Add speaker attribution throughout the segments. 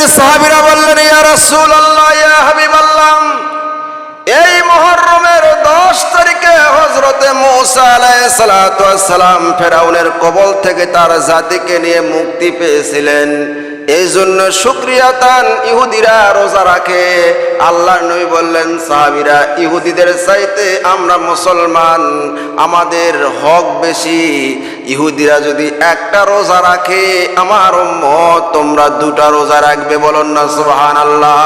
Speaker 1: নবীর সাহাবীরা বললেন, ইয়া ইয়া এই মুহররমের 10 তারিখে হযরতে মূসা ফেরাউনের কবল থেকে তার জাতিকে নিয়ে মুক্তি পেয়েছিলেন। এই জন্য শুক্রিয়া তান ইহুদিরা রোজা রাখে। আল্লাহর নবী বললেন, সাহাবীরা, ইহুদিদের চাইতে আমরা মুসলমান, আমাদের হক বেশি। ইহুদিরা যদি একটা রোজা রাখে, আমার উম্মত, তোমরা দুটা রোজা রাখবে বলুন না সুহান আল্লাহ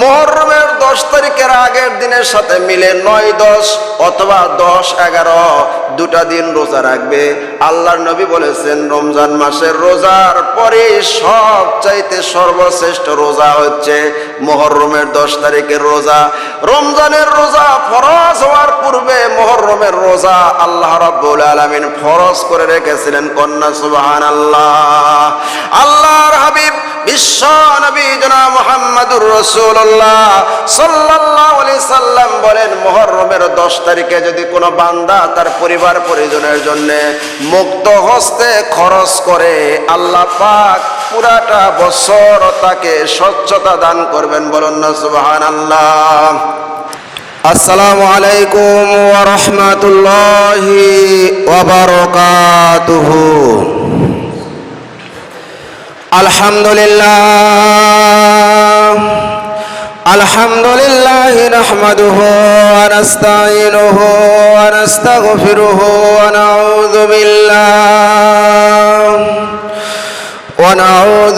Speaker 1: মুহররমের দশ তারিখের আগের দিনের সাথে মিলে নয় দশ অথবা দশ এগারো, দুটা দিন রোজা রাখবে। আল্লাহর নবী বলেছেন, রমজান মাসের রোজার পরে সব চাইতে সর্বশ্রেষ্ঠ রোজা হচ্ছে মোহরমের দশ তারিখের রোজা, রমজানের রোজা ফরজ হওয়ার পূর্বে মোহরমের রোজা আল্লাহ রাব্বুল আলামিন ফরজ করে রেখেছিলেন। কন্যা সুবহান আল্লাহ আল্লাহর হাবিব বিশ্ব নবী জনা মোহাম্মদুর রসুল্লাহ সাল্লাল্লাহু আলাইহি সাল্লাম বলেন মুহররমের 10 তারিখে যদি কোনো বান্দা তার পরিবার পরিজনের জন্য মুক্ত হস্তে খরচ করে, আল্লাহ পাক পুরাটা বছর তাকে স্বচ্ছতা দান করবেন বলুন না সুবাহান আল্লাহ আসসালামু আলাইকুম ওরহমাতুল্লাহি ওবরকাতুহু আলহামদুলিল্লাহ। নাহমাদুহু ওয়া নাস্তাইনুহু ওয়া নাস্তাগফিরুহু ওয়া নাউযু বিল্লাহ।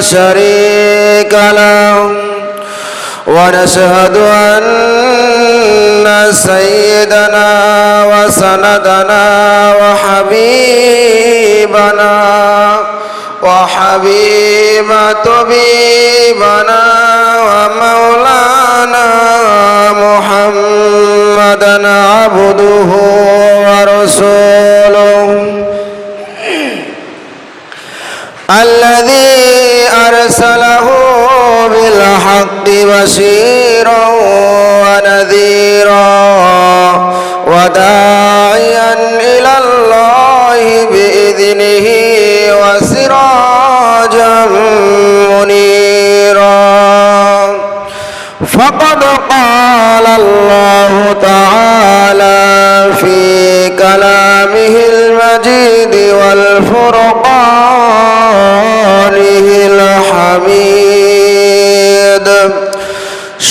Speaker 1: شريك له ونشهد أن سيدنا وسندنا وحبيبنا وحبيب طبيبنا ومولانا محمدا عبده ورسوله الذي بالحق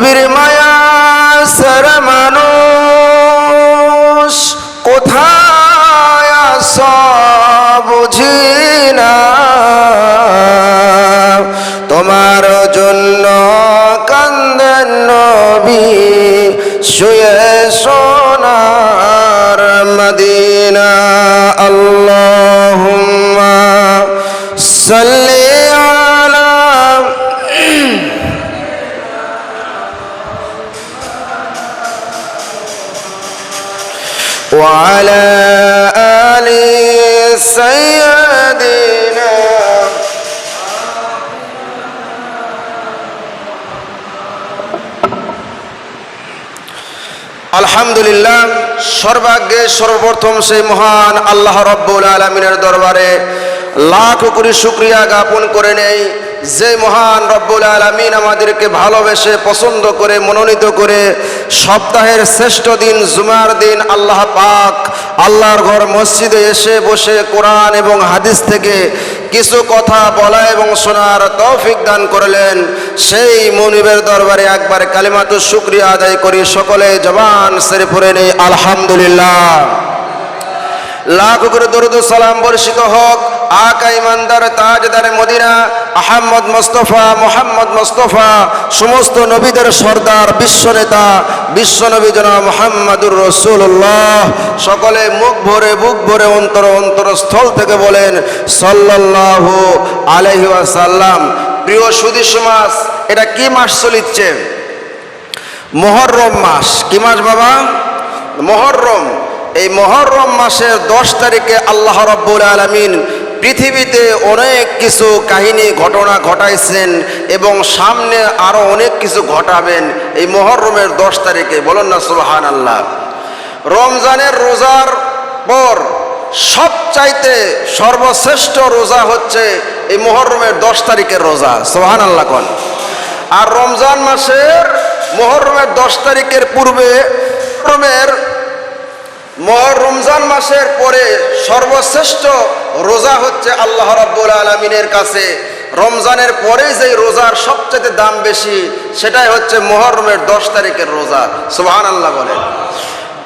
Speaker 1: নবীর মায়া সর মানুষ কোথায় আস বুঝি না। তোমার জন্য কান্দন নবী শুয়ে আলহামদুলিল্লাহ, সর্বাগ্যে সর্বপ্রথম সেই মহান আল্লাহ রব্বুল আলমিনের দরবারে লাখ কোটি শুক্রিয়া জ্ঞাপন করে নেই। যে মহান রব্বুল আলমিন আমাদেরকে ভালোবেসে, পছন্দ করে, মনোনীত করে সপ্তাহের শ্রেষ্ঠ দিন জুমার দিন আল্লাহ পাক আল্লাহর ঘর মসজিদে এসে বসে কোরআন এবং হাদিস থেকে কিছু কথা বলা এবং শোনার তৌফিক দান করলেন। সেই মনিবের দরবারে একবার কালিমাতু শুক্রিয়া আদায় করি। সকলে জবান সেরে পড়ে নেই। আলহামদুলিল্লাহ। লাখ করে দরুদ সালাম বর্ষিত হোক। মোস্তফা মোস্তফা, সমস্ত নবীদের সর্দার বিশ্বনেতা রসুল্লাহ সকলে মুখ ভরে, বুক ভরে, অন্তর অন্তরস্থল থেকে বলেন, সাল্লাল্লাহু আলাইহি ওয়াসাল্লাম। প্রিয় সুদী সমাজ এটা কি মাস চলিচ্ছে? মহরম মাস। কি মাস বাবা? মহরম। এই মহরম মাসের দশ তারিখে আল্লাহ রব্বুল আলমিন পৃথিবীতে অনেক কিছু কাহিনী, ঘটনা ঘটাইছেন এবং সামনে আরও অনেক কিছু ঘটাবেন এই মহরমের দশ তারিখে। বলুন না সুবাহান আল্লাহ রমজানের রোজার পর সবচাইতে সর্বশ্রেষ্ঠ রোজা হচ্ছে এই মহরমের দশ তারিখের রোজা সোহান আল্লাহ কন। আর রমজান মাসের মহরমের দশ তারিখের পূর্বে রমের মহর রমজান মাসের পরে সর্বশ্রেষ্ঠ রোজা হচ্ছে আল্লাহ রাব্বুল আলমিনের কাছে। রমজানের পরে যে রোজার সবচেয়ে দাম বেশি, সেটাই হচ্ছে মহরমের দশ তারিখের রোজা। সুবহান আল্লাহ বলেন।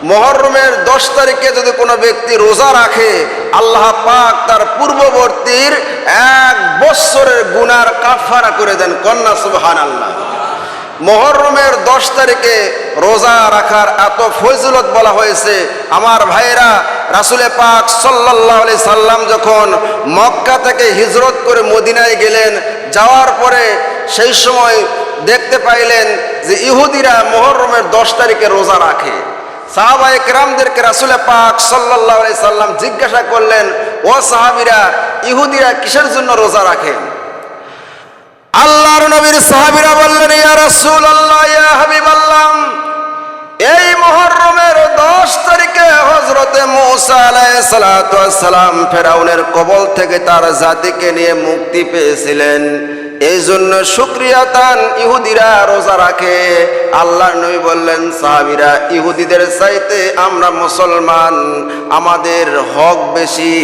Speaker 1: মহরমের দশ তারিখে যদি কোনো ব্যক্তি রোজা রাখে, আল্লাহ পাক তার পূর্ববর্তীর এক বৎসরের গুনার কাফারা করে দেন। কন্যা সুবহান আল্লাহ মহরমের দশ তারিখে রোজা রাখার এত ফজিলত বলা হয়েছে। আমার ভাইয়েরা রাসুলে পাক সাল্লাহ আলি সাল্লাম যখন মক্কা থেকে হিজরত করে মদিনায় গেলেন, যাওয়ার পরে সেই সময় দেখতে পাইলেন যে ইহুদিরা মহরমের দশ তারিখে রোজা রাখে। সাহাবায়ে কেরামদেরকে রাসুলে পাক সাল্লাহ আলি সাল্লাম জিজ্ঞাসা করলেন, ও সাহাবিরা, ইহুদিরা কিসের জন্য রোজা রাখেন? আল্লাহর নবীর সাহাবিরা বললেন, ইয়া রাসূলুল্লাহ, ইয়া হাবিবাল্লাহ। হযরতে মৌসা আলাইসালাম ফেরাউনের কবল থেকে তার জাতিকে নিয়ে মুক্তি পেয়েছিলেন। এই জন্য শুক্রিয়া তান ইহুদিরা রোজা রাখে। আল্লাহ নবী বললেন, সাহাবিরা, ইহুদিদের চাইতে আমরা মুসলমান। আমাদের হক বেশি।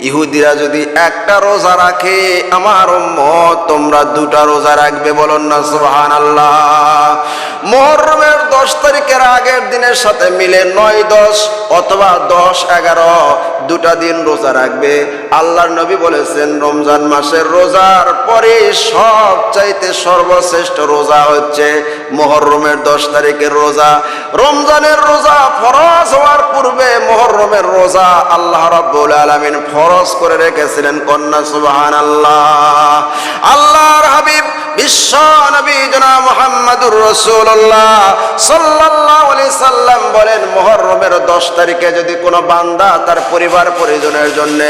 Speaker 1: ইহুদিরা যদি একটা রোজা রাখে, আমার উম্মত, তোমরা দুটা রোজা রাখবে বলুন না সুবহান আল্লাহ মহরমের দশ তারিখের আগের দিনের সাথে মিলে নয় দশ অথবা দশ এগারো, দুটা দিন রোজা রাখবে। আল্লাহর নবী বলেছেন, রমজান মাসের রোজার পরে সব চাইতে সর্বশ্রেষ্ঠ রোজা হচ্ছে মহরমের দশ তারিখের রোজা। রমজানের রোজা ফরজ হওয়ার পূর্বে মহরমের রোজা আল্লাহ রাব্বুল আলামিন ফরজ করে রেখেছিলেন কন্যা সুবহান আল্লাহ আল্লাহর হাবিব বিশ্ব নবী জনা মোহাম্মদুর রসুল্লাহ সাল্লাহ আলি সাল্লাম বলেন মহরমের দশ তারিখে যদি কোনো বান্দা তার পরিবার পরিজনের জন্য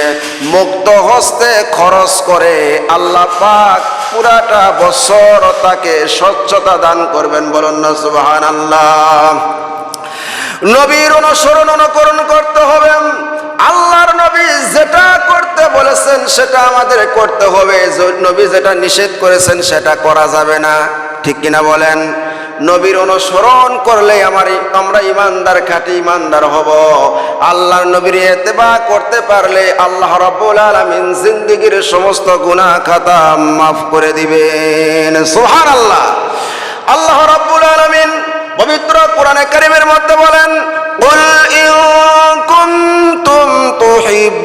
Speaker 1: মুক্ত হস্তে খরচ করে, আল্লাহ পাক পুরাটা বছর তাকে স্বচ্ছতা দান করবেন। বলুন না সুবহান আল্লাহ নবীর অনুসরণ অনুকরণ করতে হবে। আল্লাহর নবী যেটা করতে বলেছেন সেটা আমাদের করতে হবে য- নবী যেটা নিষেধ করেছেন সেটা করা যাবে না ঠিক কিনা বলেন নবীর অনুসরণ করলে আমার আমরা ইমানদার খাঁটি ইমানদার হব আল্লাহর নবীর এতেবা করতে পারলে আল্লাহ রাব্বুল আলামিন জিন্দেগীর সমস্ত গুনাহ খাতা মাফ করে দিবেন সুবহানাল্লাহ আল্লাহ রাব্বুল আলামিন পবিত্র কোরআনে কারিমের মধ্যে বলেন قل إن كنتم تحبون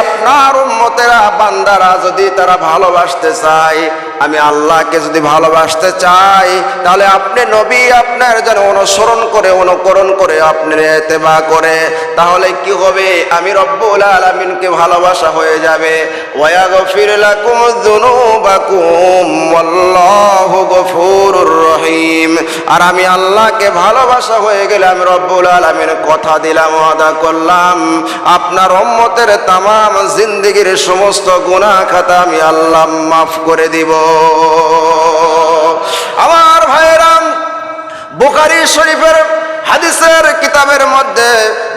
Speaker 1: আপনার বান্দারা যদি তারা ভালোবাসতে চায়, আমি আল্লাহকে যদি ভালোবাসতে চাই, তাহলে আপনি নবী আপনার যেন অনুসরণ করে, অনুকরণ করে আপনি এতেবা করে, তাহলে কি হবে? আমি রব্বুল আলামিনকে ভালোবাসা হয়ে যাবে। লাকুম যুনুবাকুম, ওয়াল্লাহু গফুরুর রহিম। আর আমি আল্লাহকে ভালোবাসা হয়ে গেলে আমি রব্বুল আলামিন কথা দিলাম, ওয়াদা করলাম। আপনার উম্মতের তামাম জিন্দেগীর সমস্ত গুনাহ খাতা আমি আল্লাহ মাফ করে দিব। আমার ভাইরাম বোকারি শরীফের কিতাবের মধ্যে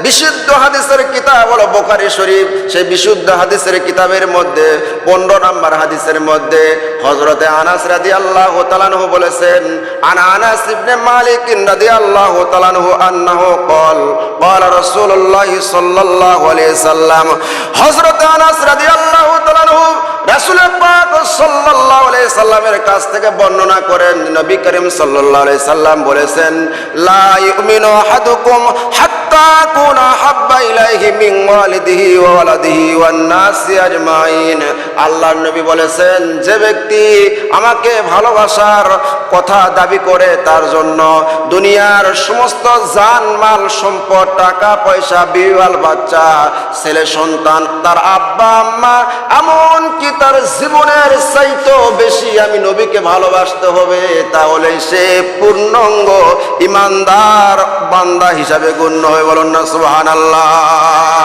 Speaker 1: বিশুদ্ধ হাদিসের কিতাব হলো বোকারি শরীফ। সেই বিশুদ্ধ হাদিসের কিতাবের মধ্যে, পনেরো নম্বর হাদিসের মধ্যে হজরতে আনাস রাজি আল্লাহ তালানহু বলেছেন, আনা আনাস ইবনে মালিক রাজি আল্লাহ তালানহু আন্নাহু কল কল রসুল্লাহ সাল্লাহ আলিয়া সাল্লাম হজরতে আনাস রাজি আল্লাহ তালানহু থেকে বর্ণনা করেন, নবী সাল্লাম বলেছেন নবী বলেছেন, যে ব্যক্তি আমাকে ভালোবাসার কথা দাবি করে তার জন্য দুনিয়ার সমস্ত জান, মাল, সম্পদ, টাকা, পয়সা বিবাল বাচ্চা, ছেলে, সন্তান, তার আব্বা, আম্মা, এমন তার জীবনের চাইতেও বেশি আমি নবীকে ভালোবাসতে হবে তাহলে সে পূর্ণাঙ্গ ইমানদার বান্দা হিসাবে গণ্য হয়ে। বলুন না সুহান আল্লাহ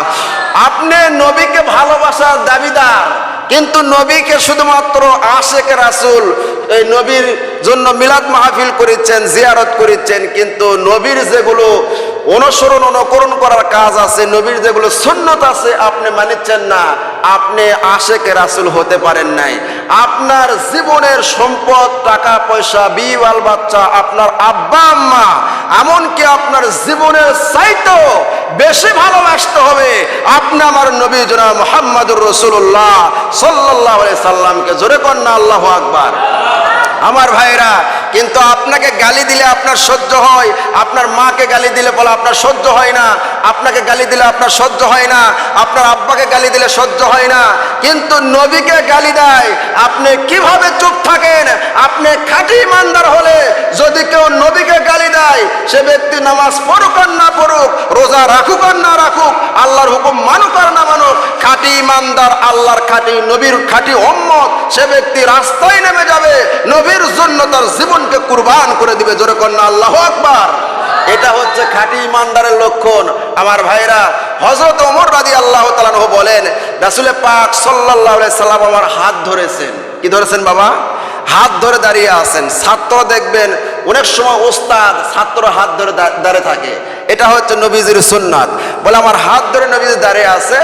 Speaker 1: আপনি নবীকে ভালোবাসার দাবিদার, কিন্তু নবীকে শুধুমাত্র আশেক রাসুল, এই নবীর জন্য মিলাদ মাহফিল করেছেন, জিয়ারত করেছেন, কিন্তু নবীর যেগুলো অনুসরণ অনুকরণ করার কাজ আছে, নবীর যেগুলো সুন্নত আছে, আপনি মানিচ্ছেন না। আপনি আশেক রাসুল হতে পারেন নাই। আপনার জীবনের সম্পদ, টাকা, পয়সা বিবাল বাচ্চা, আপনার আব্বা, আম্মা, এমনকি আপনার জীবনের চাইতেও বেশি ভালোবাসতে হবে। আপনি আমার নবী জনাব মোহাম্মদুর রসুল্লাহ সাল্লাহ সাল্লামকে জোরে কন্যা আল্লাহ আকবার। আমার ভাইরা কিন্তু আপনাকে গালি দিলে আপনার সহ্য হয়, আপনার মাকে গালি দিলে বলে আপনার সহ্য হয় না, আপনাকে গালি দিলে আপনার সহ্য হয় না, আপনার আব্বাকে গালি দিলে সহ্য হয় না। কিন্তু নবীকে গালি দেয়, আপনি কীভাবে চুপ থাকেন? আপনি খাঁটি ইমানদার হলে যদি কেউ নবীকে গালি দেয়, সে ব্যক্তি নামাজ পড়ুক আর না পড়ুক, রোজা রাখুক আর না রাখুক, আল্লাহর হুকুম মানুক আর না মানুক, খাঁটি ইমানদার, আল্লাহর খাঁটি নবীর খাঁটি অম্মত সে ব্যক্তি রাস্তায় জন্য তার জীবনকে কুরবান করে দিবে। জোরে কন্যা আল্লাহ আকবার। এটা হচ্ছে খাঁটি ইমানদারের লক্ষণ। আমার ভাইরা হজরত ওমর রাদি আল্লাহ তালানহ বলেন রাসুলে পাক সাল্লাহ সাল্লাম আমার হাত ধরেছেন। কি ধরেছেন বাবা? হাত ধরে দাঁড়িয়ে আছেন। ছাত্র দেখবেন, অনেক সময় ওস্তাদ ছাত্র হাত ধরে দাঁড়িয়ে থাকে। এটা হচ্ছে নবীজির সুন্নাত। বলে, আমার হাত ধরে নবীজি দাঁড়িয়ে আছে